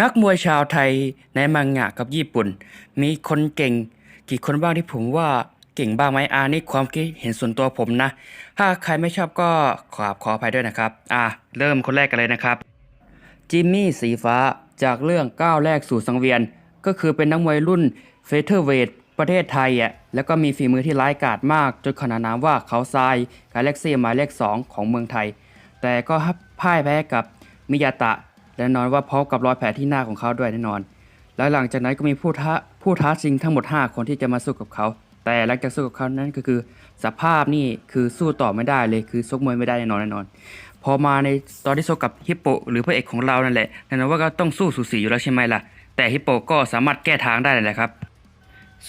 นักมวยชาวไทยในมังงะกับญี่ปุ่น มีคนเก่ง กี่คนบ้างที่ผมว่าเก่งบ้างไหมอ่านี่ความคิดเห็นส่วนตัวผมนะ ถ้าใครไม่ชอบก็ขอขออภัยด้วยนะครับ อ่าเริ่มคนแรกกันเลยนะครับ จิมมี่สีฟ้าจากเรื่องก้าวแรกสู่สังเวียน ก็คือเป็นนักมวยรุ่นเฟเธอร์เวทประเทศไทยอะแล้วก็มีฝีมือที่ร้ายกาจมาก จนขนานนามว่าเขาทรายกาแล็กซี่หมายเลข2ของเมืองไทย แต่ก็พ่ายแพ้กับมิยาตะ และแน่นอนว่าพร้อมกับรอยแผลที่หน้าของเขาด้วยแน่นอน แล้วหลังจากนั้นก็มีผู้ท้าผู้ท้าชิงทั้งหมด 5 คนที่จะมาสู้กับเขา แต่หลังจากสู้กับเขานั้นก็คือ สภาพนี่คือสู้ต่อไม่ได้เลยคือซกมวยไม่ได้แน่นอนแน่นอน พอมาในตอนที่สู้กับฮิปโป หรือพระเอกของเรานั่นแหละแน่นอนว่าก็ต้องสู้สูสีอยู่แล้วใช่ไหมล่ะ แต่ฮิปโปก็สามารถแก้ทางได้แหละครับ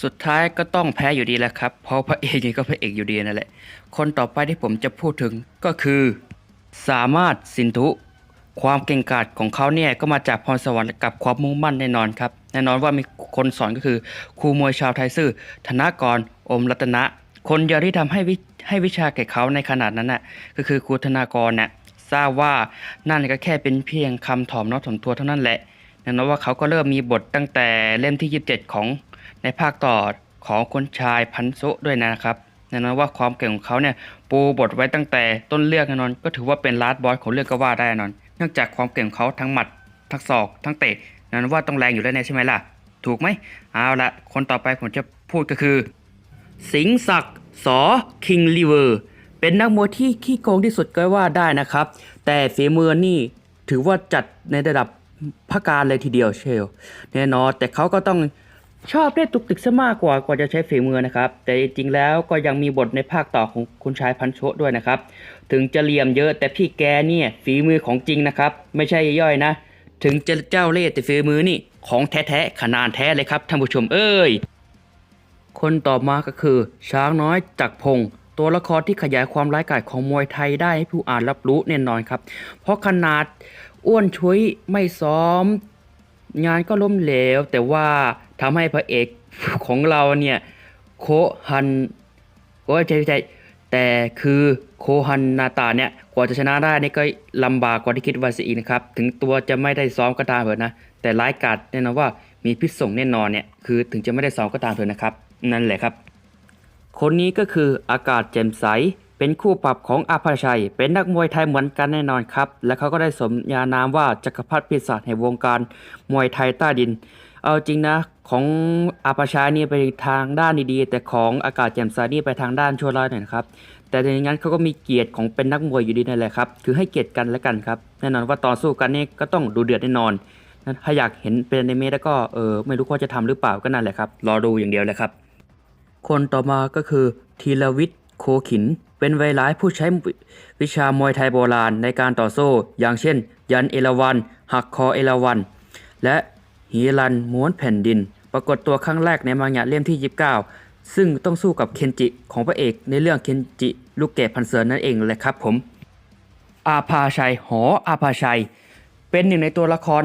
สุดท้ายก็ต้องแพ้อยู่ดีแหละครับ เพราะพระเอกก็พระเอกอยู่ดีนั่นแหละ คนต่อไปที่ผมจะพูดถึงก็คือ สามารถสินทุ ความเก่งกาจของเขาเนี่ยก็มาจากพรสวรรค์กับความมุ่งมั่นแน่นอนครับ แน่นอนว่ามีคนสอนก็คือครูมวยชาวไทยซื่อ ธนากร อมรัตนะ คนเดียวที่ทำให้วิให้วิชาแก่เขาในขนาดนั้นน่ะก็คือครูธนากรเนี่ยทราบว่านั่นก็แค่เป็นเพียงคำถ่อมน้อมถ่อมตัวเท่านั้นแหละแน่นอนว่าเขาก็เริ่มมีบทตั้งแต่เล่มที่ 27 ของในภาคต่อของคนชายพันโซด้วยนะครับแน่นอนว่าความเก่งของเขาเนี่ยปูบทไว้ตั้งแต่ต้นเรื่องแน่นอน ก็ถือว่าเป็นลาสบอสของเรื่องก็ว่าได้แน่นอน นื่องจากความเก่งของเขาทั้งหมัดทั้งศอกทั้งเตะน่นอนว่าต้องแรงอยู่แล้วแน่ใช่ไหมล่ะ ถูกไหมเอาละคนต่อไปผมจะพูดก็คือ สิงศักดิ์สอคิงลิเวอร์เป็นนักมวยที่ขี้โกงที่สุดก็ว่าได้นะครับ แต่ฝีมือนี่ถือว่าจัดในระดับพักการเลยทีเดียวเชียวแน่นอนแต่เขาก็ต้อง ชอบเล่นตุกติกซะมากกว่ากว่าจะใช้ฝีมือนะครับ แต่จริงๆแล้วก็ยังมีบทในภาคต่อของคุณชายพันโชด้วยนะครับ ถึงจะเหลี่ยมเยอะแต่พี่แกเนี่ยฝีมือของจริงนะครับ ไม่ใช่ย่อยนะ ถึงจะเจ้าเล่ห์แต่ฝีมือนี่ของแท้ๆขนาดแท้เลยครับท่านผู้ชมเอ้ยคนต่อมาก็คือ ช้างน้อยจักพงตัวละครที่ขยายความร้ายกาจของมวยไทยได้ให้ผู้อ่านรับรู้แน่นอนครับ เพราะขนาดอ้วนชุยไม่ซ้อม งานก็ล้มเหลว แต่ว่าทำให้พระเอกของเราเนี่ยโคฮันโอ้ใช่ใช่แต่คือโคฮันนาตาเนี่ยกว่าจะชนะได้นี่ก็ลำบากกว่าที่คิดไว้ซะอีกนะครับ ถึงตัวจะไม่ได้ซ้อมก็ตามเถอะนะ แต่ร้ายกาจแน่นอนว่ามีพิษส่งแน่นอนเนี่ยคือถึงจะไม่ได้ซ้อมก็ตามเถอะนะครับ นั่นแหละครับ คนนี้ก็คืออากาศแจ่มใส เป็นคู่ปรับของอาภาชัย เป็นนักมวยไทยเหมือนกันแน่นอนครับ และเขาก็ได้สมญานามว่าจักรพรรดิปีศาจแห่งวงการมวยไทยใต้ดิน เอาจริงนะของอาภาชัยนี่ไปทางด้านดีๆ แต่ของอากาศแจ่มใสนี่ไปทางด้านชั่วร้ายหน่อยนะครับแต่ในงั้นเขาก็มีเกียรติของเป็นนักมวยอยู่ดีนั่นแหละครับ คือให้เกียรติกันและกันครับ แน่นอนว่าต่อสู้กันนี่ก็ต้องดูเดือดแน่นอนนะถ้าอยากเห็นเป็นในเมแล้วก็เออไม่รู้ว่าจะทำหรือเปล่าก็นั่นแหละครับ รอดูอย่างเดียวเลยครับ คนต่อมาก็คือธีรวิทย์ โคขิน เป็นวัยร้ายผู้ใช้วิชามวยไทยโบราณในการต่อสู้อย่างเช่น ยันเอราวัน หักคอเอราวัน และฮีรันม้วนแผ่นดิน ปรากฏตัวครั้งแรกในมังงะเล่มที่ 29 ซึ่งต้องสู้กับเคนจิของพระเอกในเรื่องเคนจิลูกเกดพันเสือนั่นเองเลยครับผม อาภาชัย หออาภาชัย เป็นหนึ่งในตัวละคร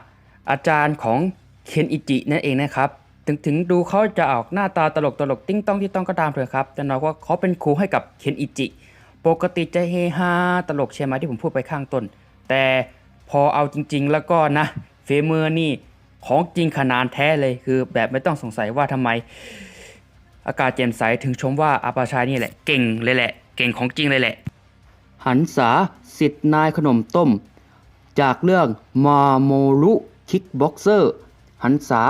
5 อาจารย์ของเคนอิจินั่นเองนะครับ ถึงถึงดูเขาจะออกหน้าตาตลกตลกติ้งต้องที่ต้องก็ตามเถอะครับ แต่น้อยว่าเขาเป็นครูให้กับเคนอิจิ ปกติจะเฮฮาตลกใช่ไหมที่ผมพูดไปข้างต้น แต่พอเอาจริง ๆ แล้วก็นะเฟเมอร์นี่ของจริงขนาดแท้เลยคือแบบไม่ต้องสงสัยว่าทำไม อากาศแจ่มใสถึงชมว่าอาปาชายนี่แหละเก่งเลยแหละ เก่งของจริงเลยแหละ หันษาสิทธิ์นายขนมต้ม จากเรื่องมาโมรุคิกบ็อกเซอร์หันษา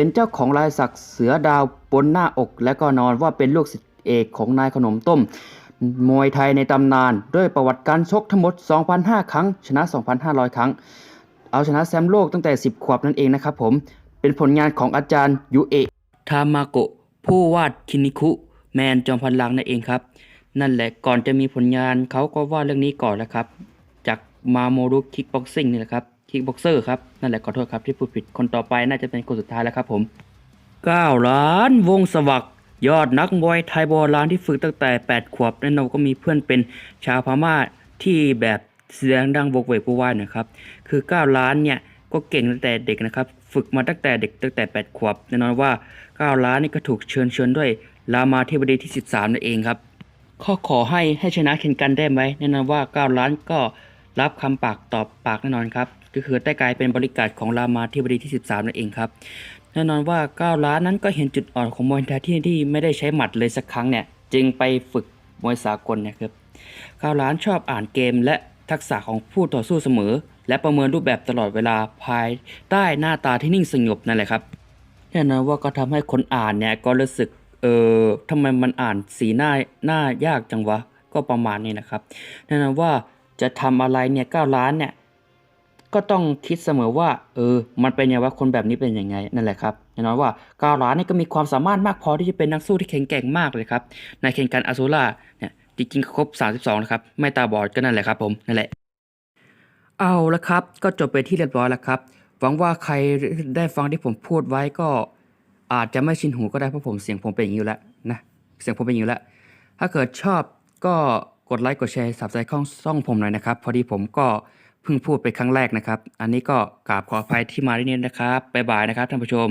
เป็นเจ้าของลายสักเสือดาวบนหน้าอก และก็นอนว่าเป็นลูกศิษย์เอกของนายขนมต้ม มวยไทยในตำนาน ด้วยประวัติการชกทั้งหมด 2,500 ครั้ง ชนะ 2,500 ครั้ง เอาชนะแชมป์โลกตั้งแต่ 10 ขวบนั่นเองนะครับผม เป็นผลงานของอาจารย์ยูเอะทามาโกะผู้วาดคินิคุแมนจอมพลังนั่นเองครับ นั่นแหละก่อนจะมีผลงานเขาก็วาดเรื่องนี้ก่อนแล้วครับ จากมาโมรุคิกบ็อกซิ่งนี่แหละครับ คิกบ็อกเซอร์ครับ นั่นแหละขอโทษครับที่พูดผิดคนต่อไปน่าจะเป็นคนสุดท้ายแล้วครับผม9ล้านวงสวักยอดนักมวยไทยโบราณที่ฝึกตั้งแต่ 8 ขวบแน่นอนก็มีเพื่อนเป็นชาวพม่าที่แบบเสียงดังบกเวกผู้ว่านะครับ คือ 9 ล้านเนี่ยก็เก่งตั้งแต่เด็กนะครับ ฝึกมาตั้งแต่เด็กตั้งแต่ 8 ขวบแน่นอนว่า 9 ล้านนี่ก็ถูกเชิญชวนด้วยรามาเทวดีที่ 13นั่นเองครับข้อขอให้ให้ชนะเคนกันได้ไหมแน่นอนว่า 9 ล้านก็รับคำปากตอบปากแน่นอนครับ ก็คือได้กลายเป็นบริการของรามาธิบดีที่ 13 นั่นเองครับแน่นอนว่า 9 ล้านนั้นก็เห็นจุดอ่อนของมวยไทยที่ที่ไม่ได้ใช้หมัดเลยสักครั้งเนี่ยจึงไปฝึกมวยสากลเนะครับ 9 ล้านชอบอ่านเกมและทักษะของผู้ต่อสู้เสมอ และประเมินรูปแบบตลอดเวลาภายใต้หน้าตาที่นิ่งสงบนั่นแหละครับแน่นอนว่าก็ทำให้คนอ่านเนี่ยก็รู้สึกเออทำไมมันอ่านสีหน้าหน้ายากจังวะก็ประมาณนี้นะครับแน่นอนว่าจะทำอะไรเนี่ย9ล้านเนี่ย ก็ต้องคิดเสมอว่าเออมันเป็นยังไงว่าคนแบบนี้เป็นยังไงนั่นแหละครับแน่นอนว่า9ล้านเนี่ยก็มีความสามารถมากพอที่จะเป็นนักสู้ที่แข็งแกร่งมากเลยครับในแข่งการอาซูล่าเนี่ยจริงๆก็ครบ 32นะครับไม่ตาบอดก็นั่นแหละครับผมนั่นแหละ เอาละครับ ก็จบไปที่เรียบร้อยแล้วครับหวังว่าใครได้ฟังที่ผมพูดไว้ก็อาจจะไม่ชินหูก็ได้เพราะผมเสียงผมเป็นอย่างนี้แล้วนะเสียงผมเป็นอย่างนี้แล้วถ้าเกิดชอบก็กดไลค์กดแชร์สับสไครต์ช่องผมหน่อยนะครับ พอดีผมก็ พิ่งพูดไปครั้งแรกนะครับ อันนี้ก็กราบขออภัยที่มาที่นี้นะครับบ๊ายบายนะครับท่านผู้ชม